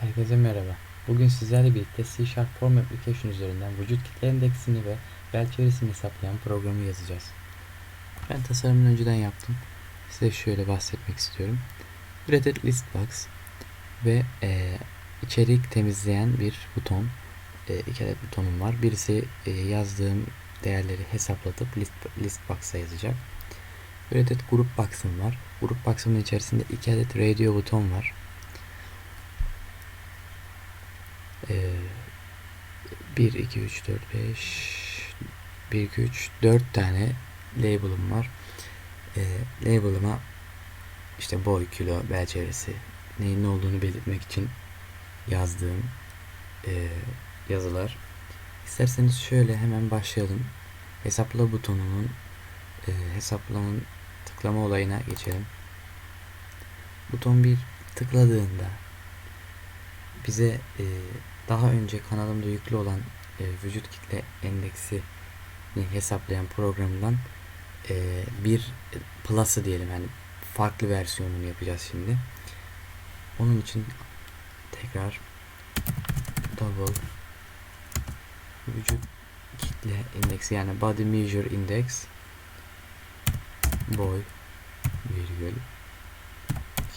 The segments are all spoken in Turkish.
Herkese merhaba. Bugün sizlerle birlikte C Sharp Form Application üzerinden vücut kitle endeksini ve bel çevresini hesaplayan programı yazacağız. Ben tasarımını önceden yaptım. Size şöyle bahsetmek istiyorum. Created List Box ve e, içerik temizleyen bir buton. E, iki adet butonum var. Birisi e, yazdığım değerleri hesaplatıp list, list box'a yazacak. Created Group Box'ım var. Group Box'ımın içerisinde iki adet radio buton var. Ee, 1, 2, 3, 4, 5 1, 2, 3, 4 tane label'ım var. Ee, label'ıma işte boy, kilo, bel çevresi neyin ne olduğunu belirtmek için yazdığım e, yazılar. İsterseniz şöyle hemen başlayalım. Hesapla butonunun e, hesaplamanın tıklama olayına geçelim. Buton 1 tıkladığında bize e, daha önce kanalımda yüklü olan e, vücut kitle endeksini hesaplayan programdan e, bir plus'ı diyelim yani farklı versiyonunu yapacağız şimdi. Onun için tekrar double vücut kitle endeksi yani body measure index boy virgül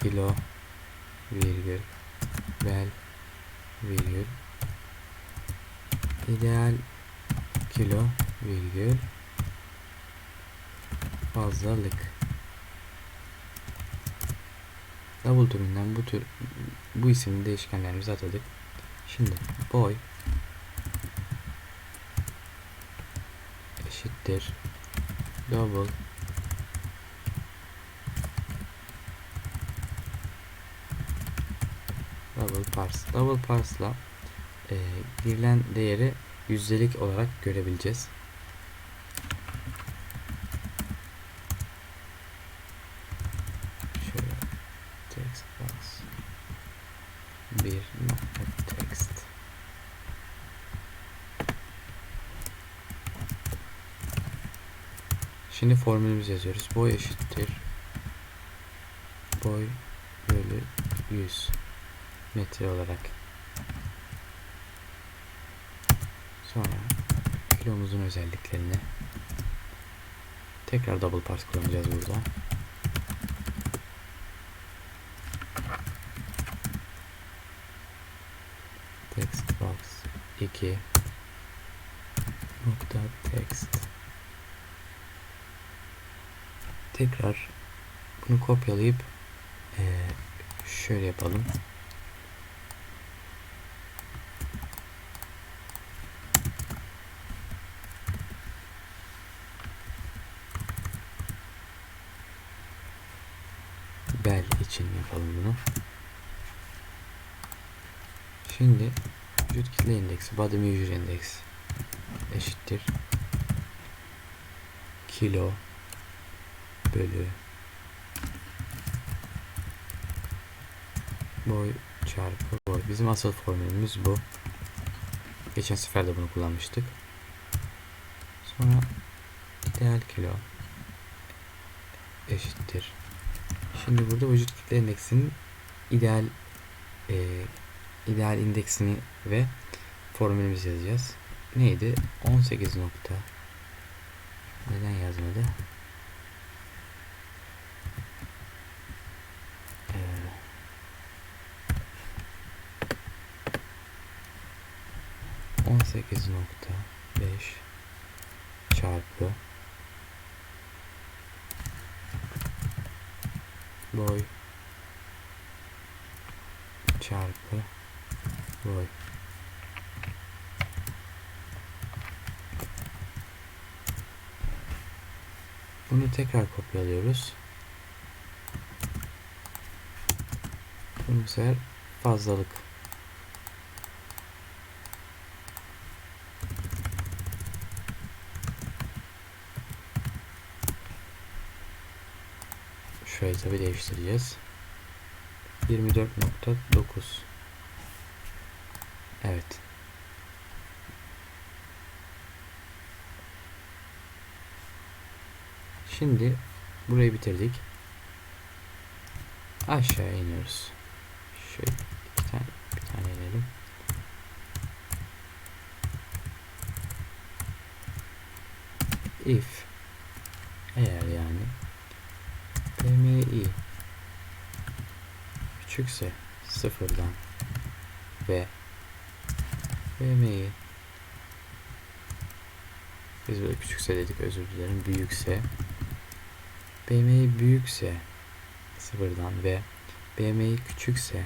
kilo virgül bel virgül ideal kilo virgül fazlalık double türünden bu tür bu isimli değişkenlerimizi atadık. Şimdi boy eşittir double double parse. Double parse'la e, girilen değeri yüzdelik olarak görebileceğiz. Şöyle text box bir text Şimdi formülümüzü yazıyoruz. Boy eşittir boy bölü 100 metre olarak. Sonra kilomuzun özelliklerini tekrar double parse kullanacağız burada. Text box 2 nokta text tekrar bunu kopyalayıp şöyle yapalım. Bel için yapalım bunu. Şimdi vücut kitle indeksi, body measure index eşittir kilo bölü boy çarpı boy. Bizim asıl formülümüz bu. Geçen sefer de bunu kullanmıştık. Sonra ideal kilo eşittir Şimdi burada vücut kitle endeksinin ideal e, ideal indeksini ve formülümüzü yazacağız. Neydi? 18 nokta. Neden yazmadı? Ee, 18 nokta 5 çarpı boy çarpı boy. Bunu tekrar kopyalıyoruz. Bunu bu sefer fazlalık burayı tabi değiştireceğiz. 24.9 Evet. Şimdi burayı bitirdik. Aşağıya iniyoruz. Şöyle bir tane, bir tane inelim. If eğer yani BMI küçükse sıfırdan. Ve BMI biz böyle küçükse dedik özür dilerim. Büyükse. BMI büyükse sıfırdan ve BMI küçükse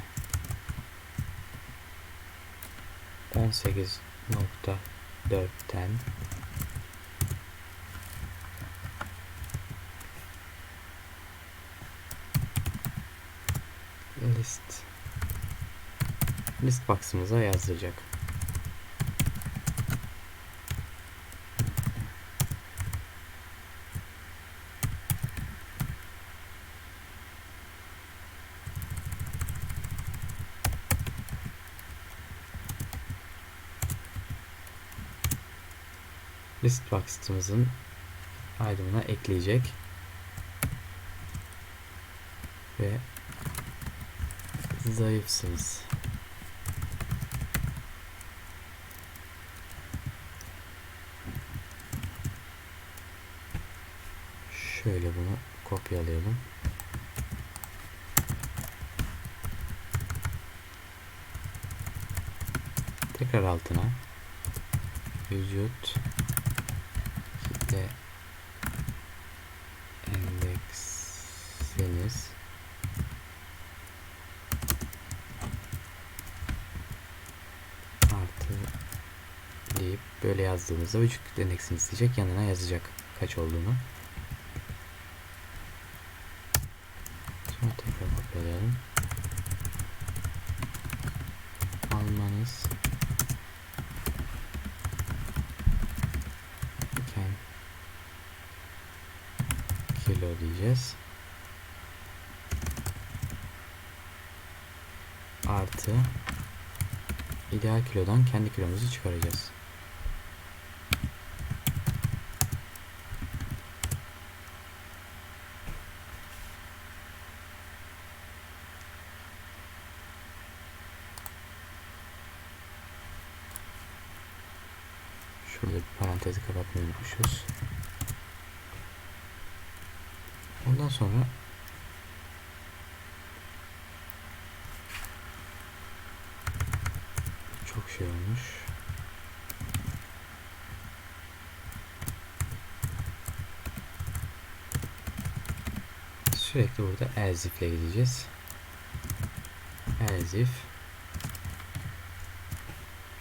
18.4'ten list list box'ımıza yazdıracak. list box'ımızın aydınına ekleyecek ve zayıfsınız. Şöyle bunu kopyalayalım. Tekrar altına vücut kitle endeksiniz artı deyip böyle yazdığımızda vücut kitle endeksini isteyecek yanına yazacak kaç olduğunu. Sonra tekrar kopyalayalım. Almanız iken kilo diyeceğiz. Artı ideal kilodan kendi kilomuzu çıkaracağız. Şurada bir parantezi kapatmayı unutmuşuz. Ondan sonra çok şey olmuş. Sürekli burada ile gideceğiz. As if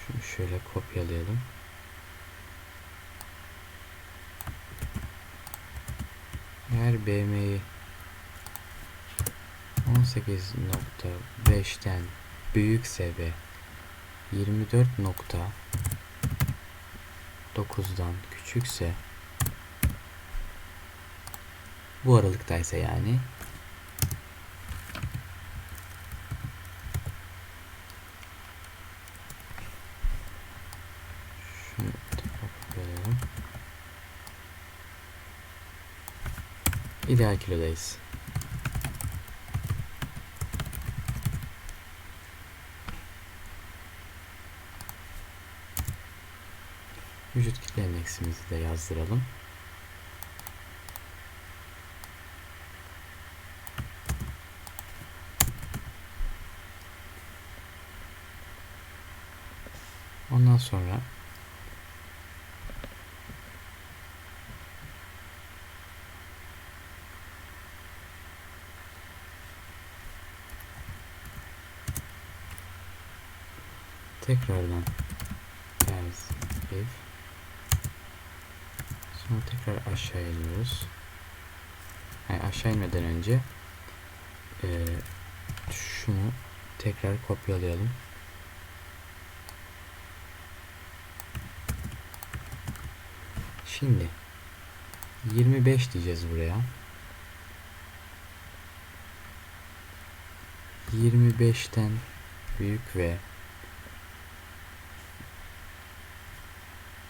şunu şöyle kopyalayalım. Eğer BM'yi 18.5'ten büyükse ve 24.9'dan küçükse bu aralıktaysa yani şunu tekrar kopyalayalım. İdeal kilodayız. Vücut kitle endeksimizi de yazdıralım. Ondan sonra tekrardan as if sonra tekrar aşağı iniyoruz. Yani aşağı inmeden önce eee, şunu tekrar kopyalayalım. Şimdi 25 diyeceğiz buraya. 25'ten büyük ve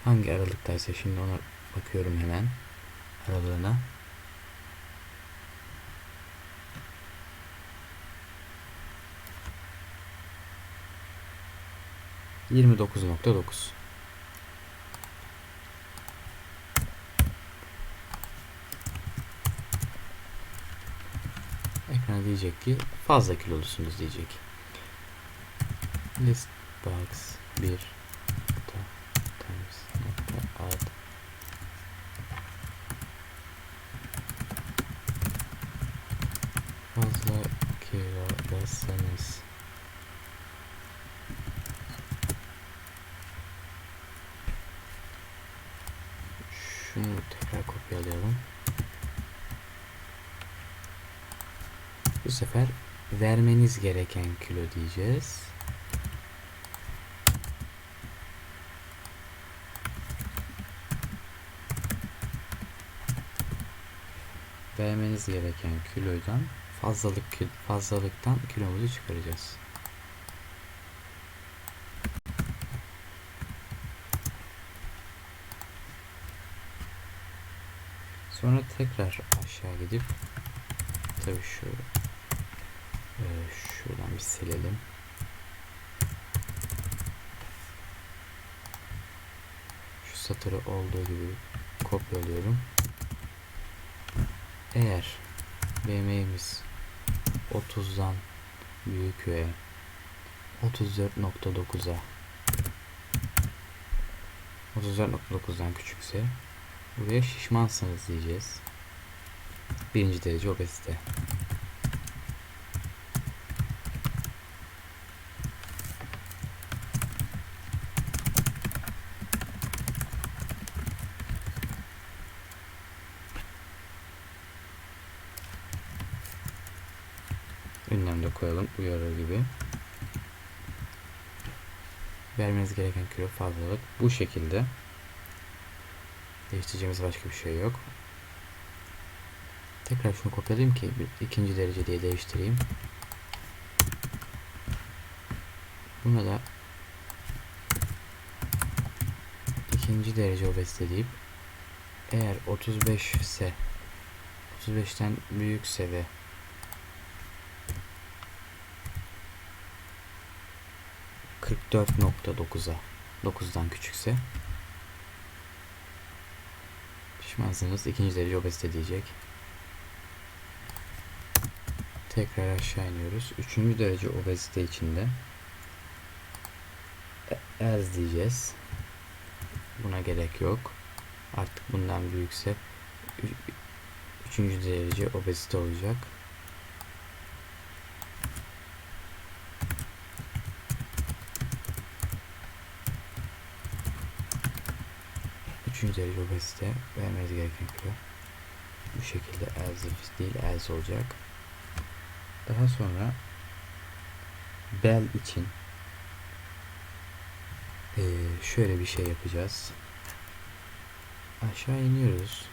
Hangi aralıktaysa şimdi ona bakıyorum hemen aralığına. Yirmi dokuz nokta dokuz. Ekrana diyecek ki fazla kilolusunuz diyecek. List box bir vermeniz gereken kilo diyeceğiz. Vermeniz gereken kilodan fazlalık fazlalıktan kilomuzu çıkaracağız. Sonra tekrar aşağı gidip tabii şu şuradan bir silelim. Şu satırı olduğu gibi kopyalıyorum. Eğer BM'imiz 30'dan büyük ve 34.9'a 34.9'dan küçükse buraya şişmansınız diyeceğiz. Birinci derece obezite. Ünlem de koyalım uyarı gibi. Vermeniz gereken kilo fazlalık bu şekilde. Değiştireceğimiz başka bir şey yok. Tekrar şunu kopyalayayım ki ikinci derece diye değiştireyim. Buna da ikinci derece obezite deyip eğer 35 ise 35'ten büyükse ve %44.9'a 9'dan küçükse pişmansınız ikinci derece obezite diyecek. Tekrar aşağı iniyoruz. Üçüncü derece obezite içinde ez diyeceğiz. Buna gerek yok. Artık bundan büyükse üçüncü derece obezite olacak. Derece obezite vermeniz gereken. Bu şekilde as if değil as olacak. Daha sonra bel için eee, şöyle bir şey yapacağız. Aşağı iniyoruz.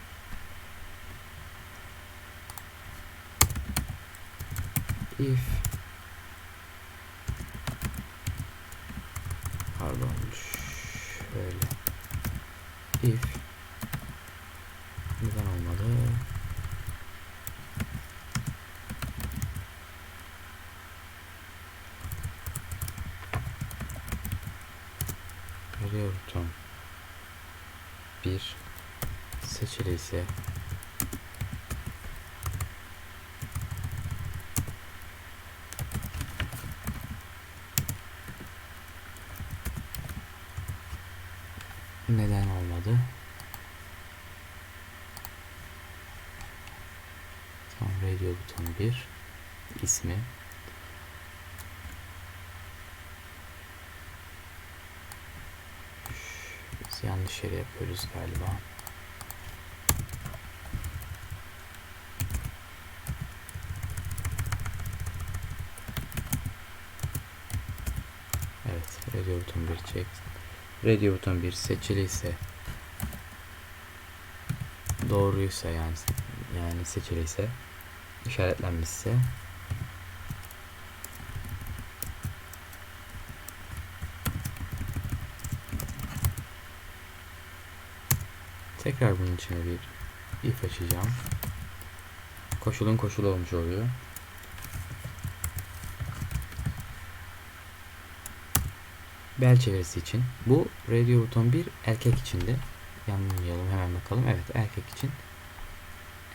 If pardon if neden olmadı. Reorton bir. Seçiliyse neden oldu? 91 ismi Biz yanlış yere yapıyoruz galiba. Evet, radio buton 1 check. Radio buton 1 seçiliyse doğruysa yani yani seçiliyse işaretlenmişse Tekrar bunun içine bir if açacağım. Koşulun koşulu olmuş oluyor. Bel çevresi için. Bu radio buton 1 erkek içinde. Yanılmayalım hemen bakalım. Evet erkek için.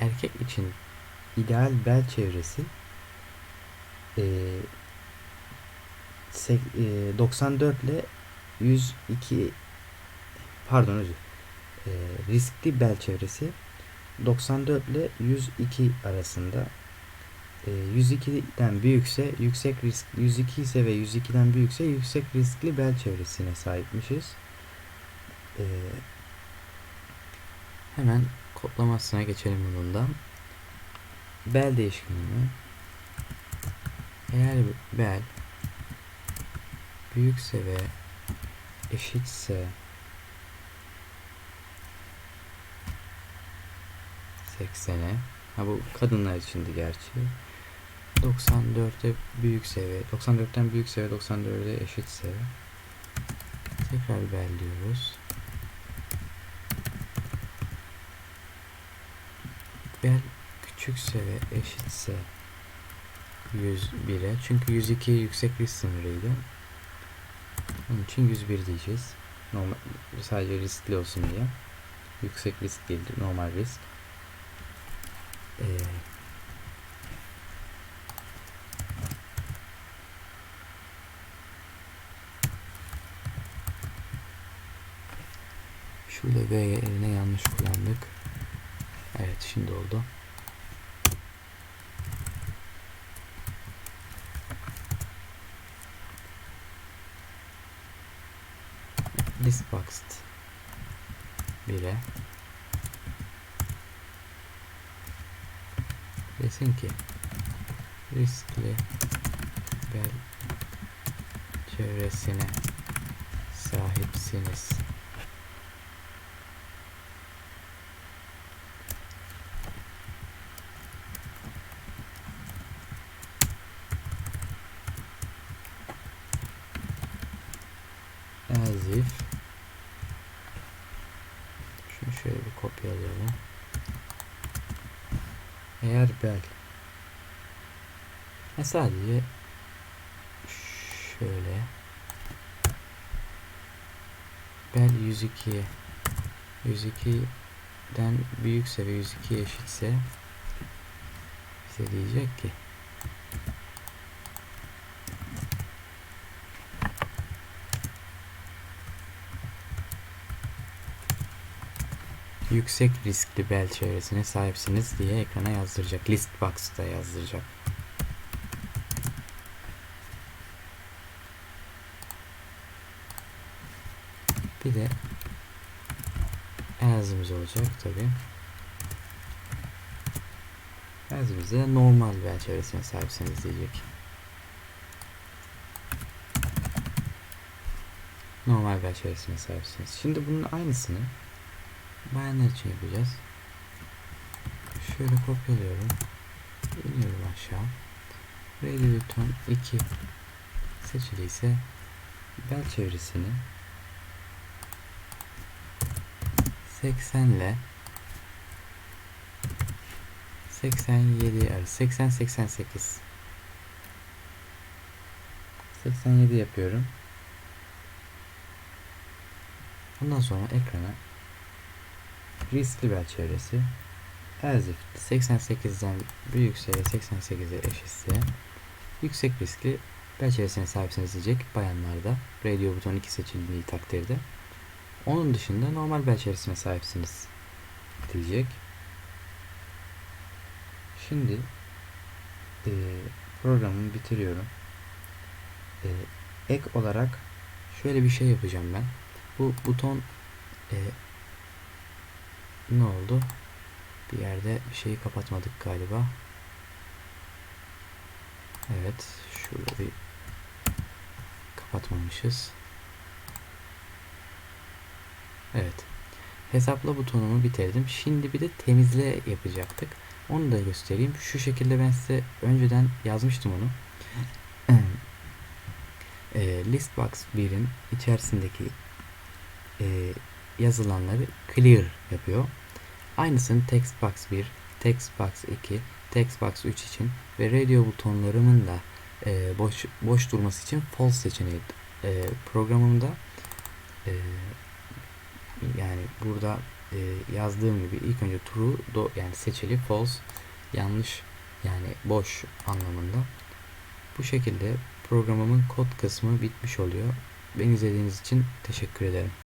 Erkek için ideal bel çevresi e, sek- e, 94 ile 102 pardon özür e, riskli bel çevresi 94 ile 102 arasında e, 102'den büyükse yüksek risk 102 ise ve 102'den büyükse yüksek riskli bel çevresine sahipmişiz. E, hemen kodlamasına geçelim bundan. Bel değişkenini eğer bel büyükse ve eşitse 80'e ha bu kadınlar içindi gerçi 94'e büyükse ve 94'ten büyükse ve 94'e eşitse tekrar bel diyoruz. Bel küçükse ve eşitse 101'e çünkü 102 yüksek risk sınırıydı. Onun için 101 diyeceğiz. Normal sadece riskli olsun diye. Yüksek risk değil normal risk. Ee, Şurada V yerine yanlış kullandık. Evet şimdi oldu. Listboxed 1'e desin ki riskli bel çevresine sahipsiniz. As if şöyle bir kopyalayalım. Eğer bel. E sadece şöyle. Bel 102 102'den büyükse ve 102 eşitse bize diyecek ki yüksek riskli bel çevresine sahipsiniz diye ekrana yazdıracak. List box'ta yazdıracak. Bir de as'ımız olacak tabi. As'ımızda normal bel çevresine sahipsiniz diyecek. Normal bel çevresine sahipsiniz. Şimdi bunun aynısını bayanlar için yapacağız. Şöyle kopyalıyorum. İniyorum aşağı. Radio buton 2 seçiliyse bel çevresini 80 ile 87 arası 80 88 87 yapıyorum. Ondan sonra ekrana riskli bel çevresi. İf 88'den büyükse ve 88'e eşitse yüksek riskli bel çevresine sahipsiniz diyecek bayanlarda radio buton 2 seçildiği takdirde. Onun dışında normal bel çevresine sahipsiniz diyecek. Şimdi e, programımı bitiriyorum. E, ek olarak şöyle bir şey yapacağım ben. Bu buton e, ne oldu? Bir yerde bir şeyi kapatmadık galiba. Evet. Şurada bir kapatmamışız. Evet. Hesapla butonumu bitirdim. Şimdi bir de temizle yapacaktık. Onu da göstereyim. Şu şekilde ben size önceden yazmıştım onu. Listbox 1'in içerisindeki e, yazılanları clear yapıyor. Aynısını textbox 1, textbox 2, textbox 3 için ve radio butonlarımın da e, boş boş durması için false seçeneği e, programımda e, yani burada e, yazdığım gibi ilk önce true do, yani seçili false yanlış yani boş anlamında Bu şekilde programımın kod kısmı bitmiş oluyor. Beni izlediğiniz için teşekkür ederim.